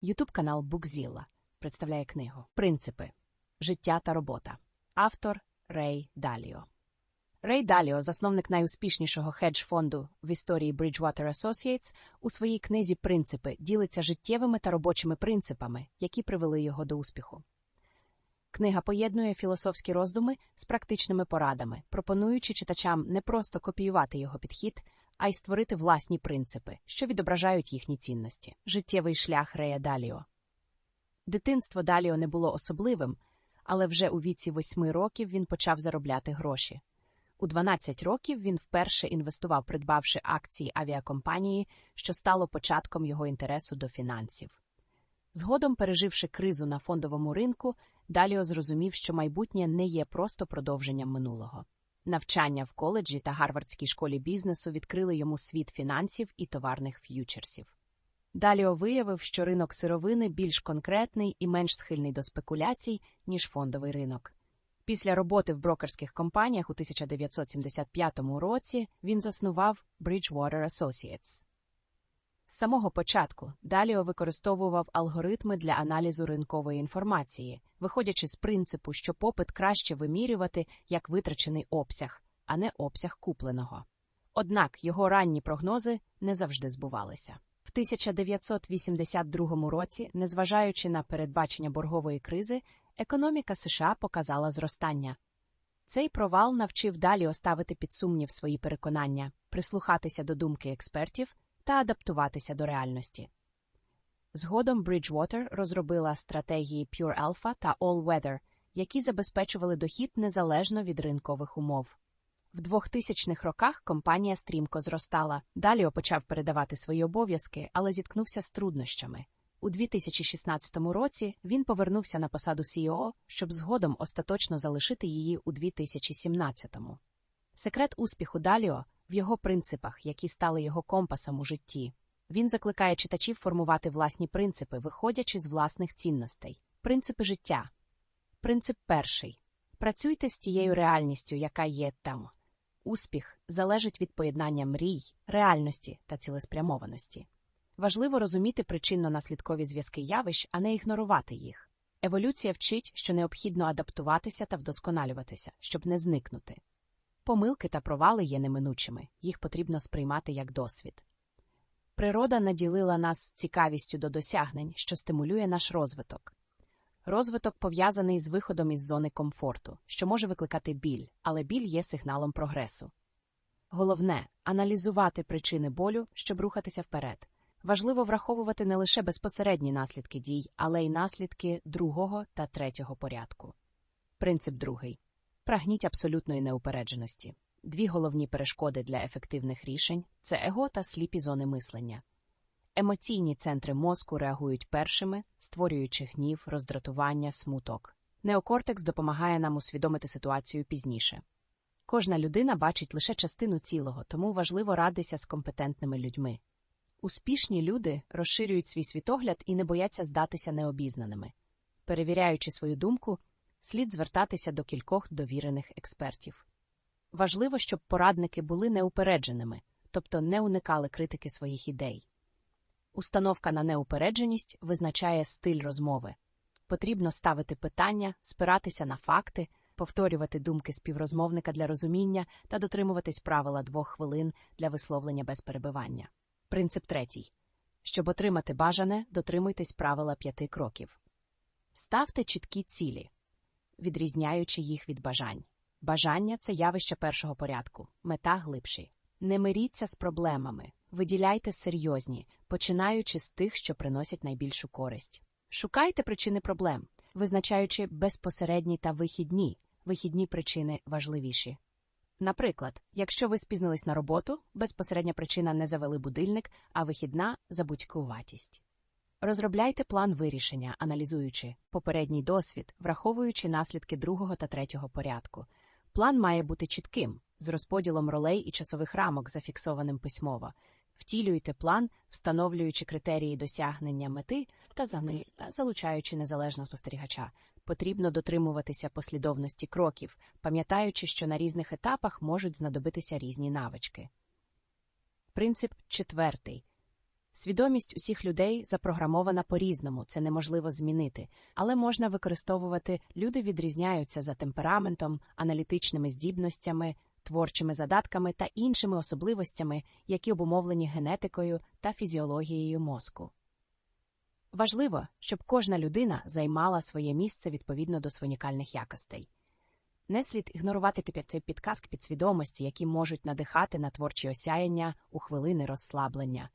Ютуб канал Букзіла представляє книгу Принципи Життя та робота. Автор Рей Даліо. Рей Даліо, засновник найуспішнішого хедж-фонду в історії Bridgewater Associates, у своїй книзі Принципи ділиться життєвими та робочими принципами, які привели його до успіху. Книга поєднує філософські роздуми з практичними порадами, пропонуючи читачам не просто копіювати його підхід, а й створити власні принципи, що відображають їхні цінності. Життєвий шлях Рея Даліо. Дитинство Даліо не було особливим, але вже у віці восьми років він почав заробляти гроші. У 12 років він вперше інвестував, придбавши акції авіакомпанії, що стало початком його інтересу до фінансів. Згодом, переживши кризу на фондовому ринку, Даліо зрозумів, що майбутнє не є просто продовженням минулого. Навчання в коледжі та Гарвардській школі бізнесу відкрили йому світ фінансів і товарних ф'ючерсів. Даліо виявив, що ринок сировини більш конкретний і менш схильний до спекуляцій, ніж фондовий ринок. Після роботи в брокерських компаніях у 1975 році він заснував Bridgewater Associates. З самого початку Даліо використовував алгоритми для аналізу ринкової інформації, виходячи з принципу, що попит краще вимірювати як витрачений обсяг, а не обсяг купленого. Однак його ранні прогнози не завжди збувалися. В 1982 році, незважаючи на передбачення боргової кризи, економіка США показала зростання. Цей провал навчив Даліо ставити під сумнів свої переконання, прислухатися до думки експертів та адаптуватися до реальності. Згодом Bridgewater розробила стратегії Pure Alpha та All Weather, які забезпечували дохід незалежно від ринкових умов. В 2000-х роках компанія стрімко зростала. Далі почав передавати свої обов'язки, але зіткнувся з труднощами. У 2016 році він повернувся на посаду CEO, щоб згодом остаточно залишити її у 2017-му. Секрет успіху Даліо в його принципах, які стали його компасом у житті. Він закликає читачів формувати власні принципи, виходячи з власних цінностей. Принципи життя. Принцип перший. Працюйте з тією реальністю, яка є там. Успіх залежить від поєднання мрій, реальності та цілеспрямованості. Важливо розуміти причинно-наслідкові зв'язки явищ, а не ігнорувати їх. Еволюція вчить, що необхідно адаптуватися та вдосконалюватися, щоб не зникнути. Помилки та провали є неминучими, їх потрібно сприймати як досвід. Природа наділила нас цікавістю до досягнень, що стимулює наш розвиток. Розвиток пов'язаний з виходом із зони комфорту, що може викликати біль, але біль є сигналом прогресу. Головне аналізувати причини болю, щоб рухатися вперед. Важливо враховувати не лише безпосередні наслідки дій, але й наслідки другого та третього порядку. Принцип другий прагніть абсолютної неупередженості. Дві головні перешкоди для ефективних рішень це его та сліпі зони мислення. Емоційні центри мозку реагують першими, створюючи гнів, роздратування, смуток. Неокортекс допомагає нам усвідомити ситуацію пізніше. Кожна людина бачить лише частину цілого, тому важливо радитися з компетентними людьми. Успішні люди розширюють свій світогляд і не бояться здатися необізнаними. Перевіряючи свою думку, слід звертатися до кількох довірених експертів. Важливо, щоб порадники були неупередженими, тобто не уникали критики своїх ідей. Установка на неупередженість визначає стиль розмови. Потрібно ставити питання, спиратися на факти, повторювати думки співрозмовника для розуміння та дотримуватись правила двох хвилин для висловлення без перебивання. Принцип третій. Щоб отримати бажане, дотримуйтесь правила п'яти кроків. Ставте чіткі цілі, відрізняючи їх від бажань. Бажання це явище першого порядку, мета глибші. Не миріться з проблемами, виділяйте серйозні, починаючи з тих, що приносять найбільшу користь. Шукайте причини проблем, визначаючи безпосередні та вихідні. Вихідні причини важливіші. Наприклад, якщо ви спізнились на роботу, безпосередня причина не завели будильник, а вихідна забудькуватість. Розробляйте план вирішення, аналізуючи попередній досвід, враховуючи наслідки другого та третього порядку. План має бути чітким, з розподілом ролей і часових рамок, зафіксованим письмово. Втілюйте план, встановлюючи критерії досягнення мети та залучаючи незалежного спостерігача. Потрібно дотримуватися послідовності кроків, пам'ятаючи, що на різних етапах можуть знадобитися різні навички. Принцип четвертий Свідомість усіх людей запрограмована по-різному, це неможливо змінити, але можна використовувати люди відрізняються за темпераментом, аналітичними здібностями, творчими задатками та іншими особливостями, які обумовлені генетикою та фізіологією мозку. Важливо, щоб кожна людина займала своє місце відповідно до свонікальних якостей. Не слід ігнорувати цей підказк підсвідомості, які можуть надихати на творчі осяяння у хвилини розслаблення.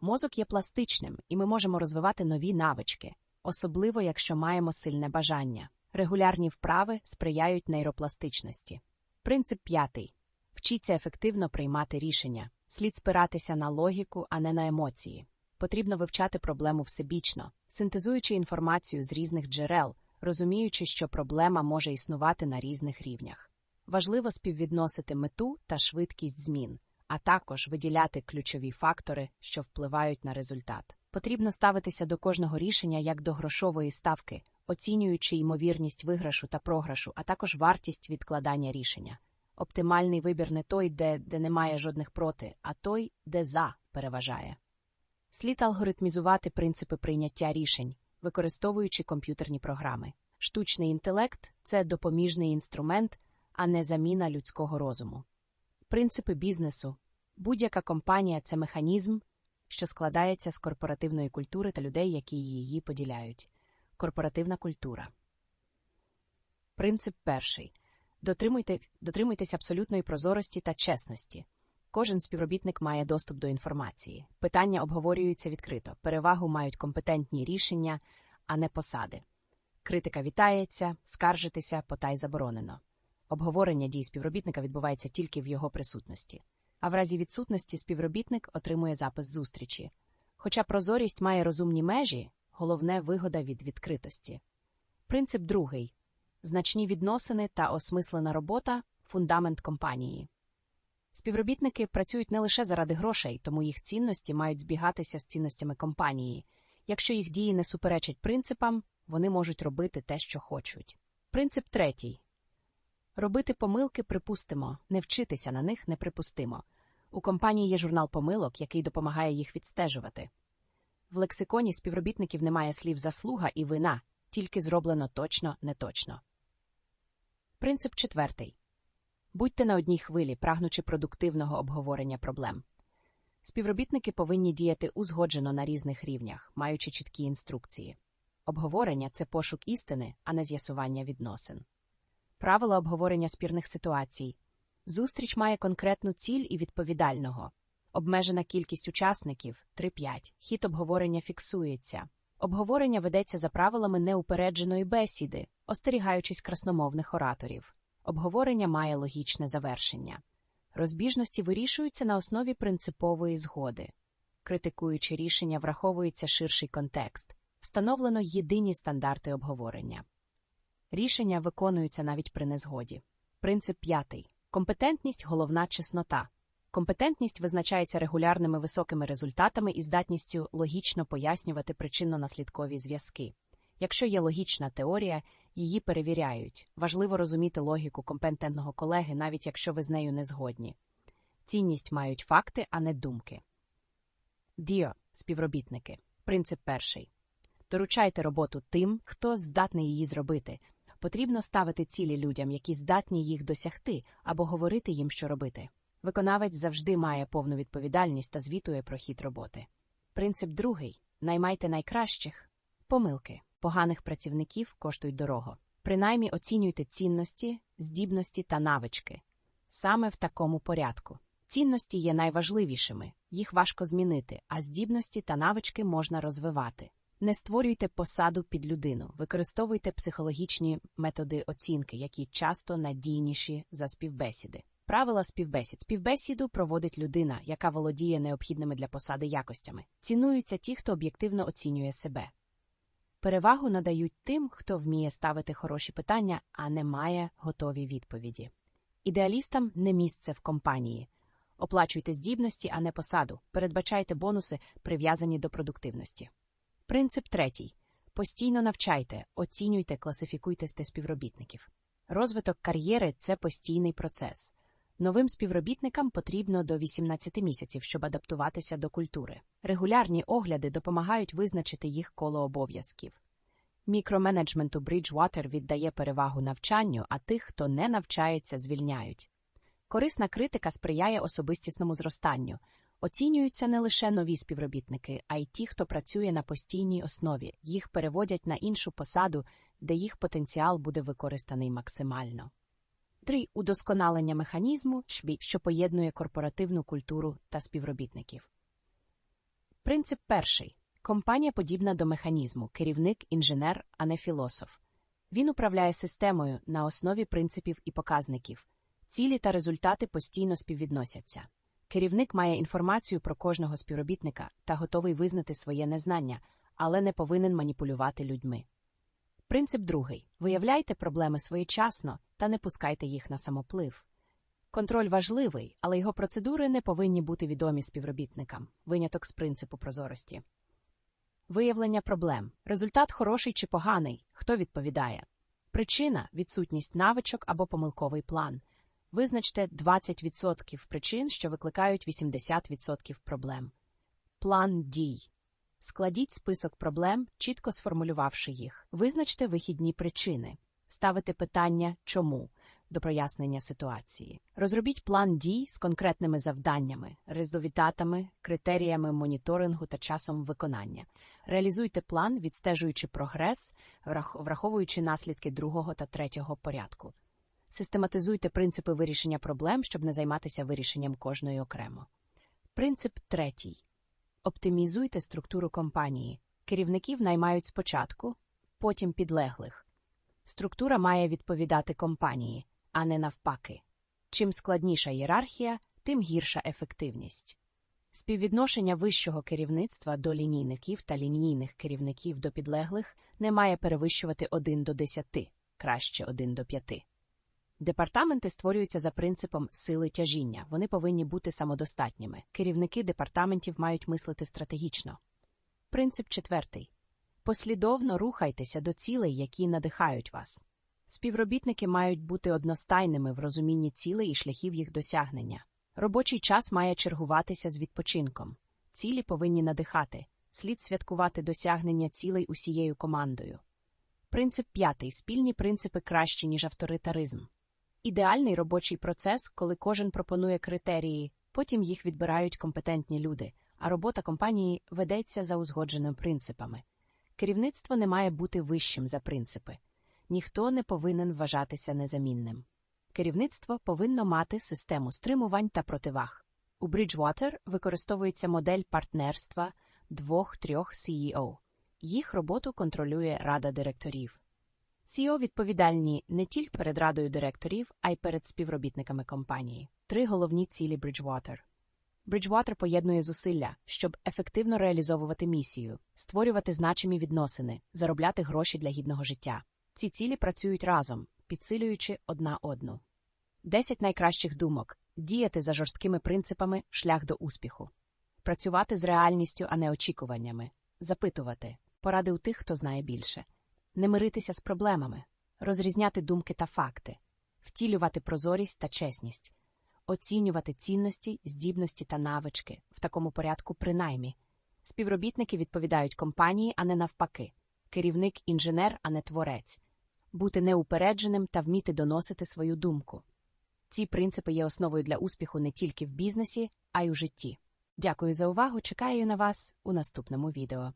Мозок є пластичним, і ми можемо розвивати нові навички, особливо якщо маємо сильне бажання. Регулярні вправи сприяють нейропластичності. Принцип п'ятий вчіться ефективно приймати рішення. Слід спиратися на логіку, а не на емоції. Потрібно вивчати проблему всебічно, синтезуючи інформацію з різних джерел, розуміючи, що проблема може існувати на різних рівнях. Важливо співвідносити мету та швидкість змін, а також виділяти ключові фактори, що впливають на результат. Потрібно ставитися до кожного рішення як до грошової ставки, оцінюючи ймовірність виграшу та програшу, а також вартість відкладання рішення. Оптимальний вибір не той, де, де немає жодних проти, а той, де за переважає. Слід алгоритмізувати принципи прийняття рішень, використовуючи комп'ютерні програми. Штучний інтелект це допоміжний інструмент, а не заміна людського розуму. Принципи бізнесу будь-яка компанія це механізм, що складається з корпоративної культури та людей, які її поділяють. Корпоративна культура. Принцип перший. Дотримуйте, дотримуйтесь абсолютної прозорості та чесності. Кожен співробітник має доступ до інформації. Питання обговорюються відкрито. Перевагу мають компетентні рішення, а не посади. Критика вітається, скаржитися потай заборонено. Обговорення дій співробітника відбувається тільки в його присутності. А в разі відсутності співробітник отримує запис зустрічі. Хоча прозорість має розумні межі, головне вигода від відкритості. Принцип другий значні відносини та осмислена робота фундамент компанії. Співробітники працюють не лише заради грошей, тому їх цінності мають збігатися з цінностями компанії. Якщо їх дії не суперечать принципам, вони можуть робити те, що хочуть. Принцип третій робити помилки припустимо, не вчитися на них неприпустимо. У компанії є журнал помилок, який допомагає їх відстежувати. В лексиконі співробітників немає слів заслуга і вина, тільки зроблено точно, неточно. Принцип четвертий будьте на одній хвилі, прагнучи продуктивного обговорення проблем. Співробітники повинні діяти узгоджено на різних рівнях, маючи чіткі інструкції. Обговорення це пошук істини, а не з'ясування відносин. Правила обговорення спірних ситуацій. Зустріч має конкретну ціль і відповідального. Обмежена кількість учасників 3-5. Хід обговорення фіксується. Обговорення ведеться за правилами неупередженої бесіди, остерігаючись красномовних ораторів. Обговорення має логічне завершення. Розбіжності вирішуються на основі принципової згоди. Критикуючи рішення, враховується ширший контекст, встановлено єдині стандарти обговорення. Рішення виконуються навіть при незгоді. Принцип п'ятий. Компетентність головна чеснота. Компетентність визначається регулярними високими результатами і здатністю логічно пояснювати причинно-наслідкові зв'язки. Якщо є логічна теорія, її перевіряють. Важливо розуміти логіку компетентного колеги, навіть якщо ви з нею не згодні. Цінність мають факти, а не думки. Діо співробітники. Принцип перший. Доручайте роботу тим, хто здатний її зробити. Потрібно ставити цілі людям, які здатні їх досягти, або говорити їм, що робити. Виконавець завжди має повну відповідальність та звітує про хід роботи. Принцип другий наймайте найкращих помилки поганих працівників коштують дорого. Принаймні оцінюйте цінності, здібності та навички. Саме в такому порядку. Цінності є найважливішими, їх важко змінити, а здібності та навички можна розвивати. Не створюйте посаду під людину, використовуйте психологічні методи оцінки, які часто надійніші за співбесіди. Правила співбесід. Співбесіду проводить людина, яка володіє необхідними для посади якостями. Цінуються ті, хто об'єктивно оцінює себе. Перевагу надають тим, хто вміє ставити хороші питання, а не має готові відповіді. Ідеалістам не місце в компанії. Оплачуйте здібності, а не посаду. Передбачайте бонуси, прив'язані до продуктивності. Принцип третій. Постійно навчайте, оцінюйте, класифікуйте співробітників. Розвиток кар'єри це постійний процес. Новим співробітникам потрібно до 18 місяців, щоб адаптуватися до культури. Регулярні огляди допомагають визначити їх коло обов'язків. Мікроменеджменту Bridgewater віддає перевагу навчанню, а тих, хто не навчається, звільняють. Корисна критика сприяє особистісному зростанню. Оцінюються не лише нові співробітники, а й ті, хто працює на постійній основі. Їх переводять на іншу посаду, де їх потенціал буде використаний максимально. 3. Удосконалення механізму, що поєднує корпоративну культуру та співробітників. Принцип перший. Компанія подібна до механізму, керівник, інженер, а не філософ. Він управляє системою на основі принципів і показників. Цілі та результати постійно співвідносяться. Керівник має інформацію про кожного співробітника та готовий визнати своє незнання, але не повинен маніпулювати людьми. Принцип другий виявляйте проблеми своєчасно та не пускайте їх на самоплив. Контроль важливий, але його процедури не повинні бути відомі співробітникам виняток з принципу прозорості. Виявлення проблем. Результат хороший чи поганий. Хто відповідає? Причина відсутність навичок або помилковий план. Визначте 20% причин, що викликають 80% проблем. План дій. Складіть список проблем, чітко сформулювавши їх. Визначте вихідні причини. Ставите питання чому до прояснення ситуації. Розробіть план дій з конкретними завданнями, результатами, критеріями моніторингу та часом виконання. Реалізуйте план, відстежуючи прогрес, враховуючи наслідки другого та третього порядку. Систематизуйте принципи вирішення проблем, щоб не займатися вирішенням кожної окремо. Принцип третій. Оптимізуйте структуру компанії. Керівників наймають спочатку, потім підлеглих. Структура має відповідати компанії, а не навпаки. Чим складніша ієрархія, тим гірша ефективність. Співвідношення вищого керівництва до лінійників та лінійних керівників до підлеглих не має перевищувати 1 до 10, краще 1 до 5. Департаменти створюються за принципом сили тяжіння. Вони повинні бути самодостатніми. Керівники департаментів мають мислити стратегічно. Принцип четвертий. Послідовно рухайтеся до цілей, які надихають вас. Співробітники мають бути одностайними в розумінні цілей і шляхів їх досягнення. Робочий час має чергуватися з відпочинком. Цілі повинні надихати, слід святкувати досягнення цілей усією командою. Принцип п'ятий спільні принципи кращі, ніж авторитаризм. Ідеальний робочий процес, коли кожен пропонує критерії, потім їх відбирають компетентні люди, а робота компанії ведеться за узгодженими принципами. Керівництво не має бути вищим за принципи. Ніхто не повинен вважатися незамінним. Керівництво повинно мати систему стримувань та противаг. У Bridgewater використовується модель партнерства двох-трьох CEO. Їх роботу контролює рада директорів. CEO відповідальні не тільки перед радою директорів, а й перед співробітниками компанії. Три головні цілі Bridgewater. Bridgewater поєднує зусилля, щоб ефективно реалізовувати місію, створювати значимі відносини, заробляти гроші для гідного життя. Ці цілі працюють разом, підсилюючи одна одну. Десять найкращих думок діяти за жорсткими принципами шлях до успіху, працювати з реальністю, а не очікуваннями, запитувати, поради у тих, хто знає більше, не миритися з проблемами, розрізняти думки та факти, втілювати прозорість та чесність, оцінювати цінності, здібності та навички в такому порядку, принаймні. Співробітники відповідають компанії, а не навпаки, керівник інженер, а не творець бути неупередженим та вміти доносити свою думку. Ці принципи є основою для успіху не тільки в бізнесі, а й у житті. Дякую за увагу. Чекаю на вас у наступному відео.